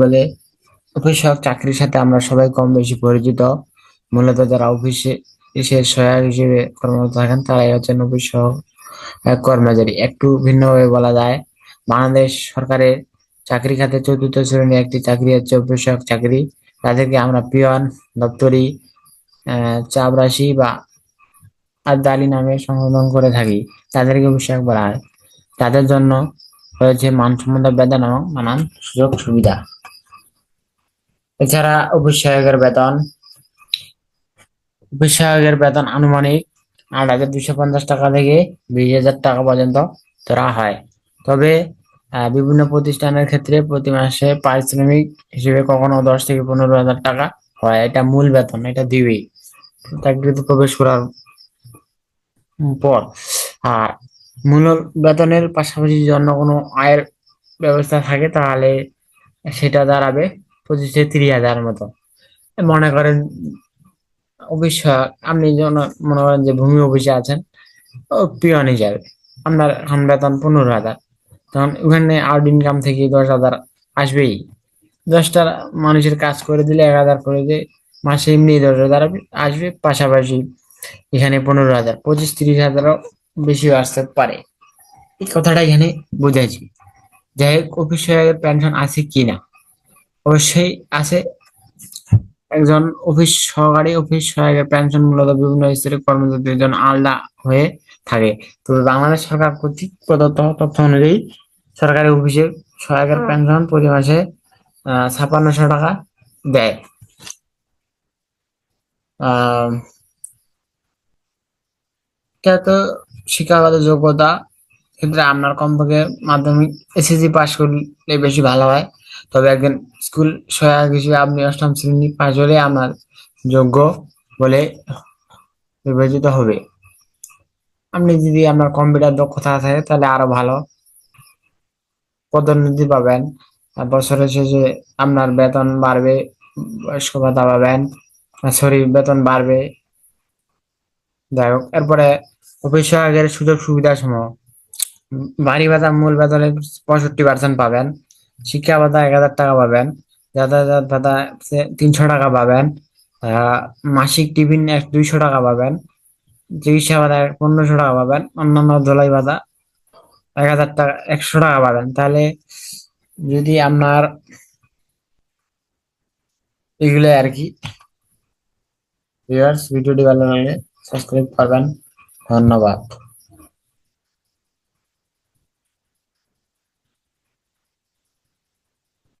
বলে অফিসক চাকরির সাথে আমরা সবাই কম বেশি পরিচিত। মূলত যারা অফিসে এসে সহায়ক হিসেবে কর্মরত থাকেন তারাই হচ্ছেন অফিস কর্মচারী। একটু ভিন্নভাবে বলা যায়, বাংলাদেশ সরকারের চাকরি খাতে চতুর্থ শ্রেণির একটি চাকরি হচ্ছে অফিস চাকরি। তাদেরকে আমরা পিয়ন দপ্তরি, আহ, চাপরাশি বা আদালি নামে সম্বোধন করে থাকি। তাদেরকে অফিস বলা হয়। তাদের জন্য রয়েছে মানসম্মত এবং নানান সুযোগ সুবিধা এছাড়া অফিস বেতন অফিস বেতন আনুমানিক আট হাজার দুশো পঞ্চাশ টাকা থেকে বিশ হাজার টাকা পর্যন্ত ধরা হয়। তবে বিভিন্ন প্রতিষ্ঠানের ক্ষেত্রে প্রতি মাসে পারিশ্রমিক হিসেবে কখনো দশ থেকে পনেরো হাজার টাকা হয়। এটা মূল বেতন, এটা দিবেই চাকরিতে প্রবেশ করার পর, আর মূল বেতনের পাশাপাশি যদি অন্য কোনো আয়ের ব্যবস্থা থাকে, তাহলে সেটা দাঁড়াবে। পঁচিশ তিরিশ হাজার মতো মনে করেন, অফিস আপনি মনে করেন যে ভূমি অফিসে আছেন, ও পিয়ন হিসাবে। আপনার এখন বেতন পনেরো হাজার। তখন ওখানে আউট ইনকাম থেকে দশ হাজার আসবেই। দশটা মানুষের কাজ করে দিলে এক হাজার করে দিয়ে মাসে এমনি দশ হাজার আসবে, পাশাপাশি এখানে পনেরো হাজার। পঁচিশ তিরিশ হাজারও বেশি আসতে পারে। এই কথাটা এখানে বুঝাইছি। যাই হোক, অফিস পেনশন আছে কি না অবশ্যই আছে। একজন অফিস, সহকারী অফিস সহায়কের পেনশন মূলত বিভিন্ন স্তরের কর্মচারীদের জন্য আলাদা হয়ে থাকে। তবে বাংলাদেশ সরকার কর্তৃক প্রদত্ত তথ্য অনুযায়ী সরকারি অফিসে সহায়কের পেনশন প্রতি মাসে, আহ, ছাপ্পান্নশো টাকা দেয়। তো শিক্ষাগত যোগ্যতা ক্ষেত্রে আপনার কমপক্ষে মাধ্যমিক এসএসসি পাশ করলে বেশি ভালো হয়। তবে একজন স্কুল সহায়ক হিসেবে আপনি অষ্টম শ্রেণি পাস হলে আপনার যোগ্য বলে বিবেচিত হবে। আপনি যদি আপনার কম্পিউটার দক্ষতা থাকে তাহলে আরও ভালো পদোন্নতি পাবেন। বছরের শেষে আপনার বেতন বাড়বে, বয়স্ক ভাতা পাবেন সরি বেতন বাড়বে। যাই হোক, এরপরে অফিস সহায়কের সুযোগ সুবিধা সমূহ বাড়ি ভাতা মূল বেতনের পঁয়ষট্টি পার্সেন্ট পাবেন। শিক্ষা ভাতা এক হাজার টাকা পাবেন, যাতায়াত ভাতা তিনশো টাকা পাবেন মাসিক টিফিন এক দুইশো টাকা পাবেন, চিকিৎসা ভাতা পনেরোশো টাকা পাবেন, অন্যান্য ধলাই ভাতা এক হাজার টাকা, একশো টাকা পাবেন। তাহলে যদি আপনার এগুলো আর কি ভিডিওটি ভালো লাগলে সাবস্ক্রাইব করবেন। ধন্যবাদ।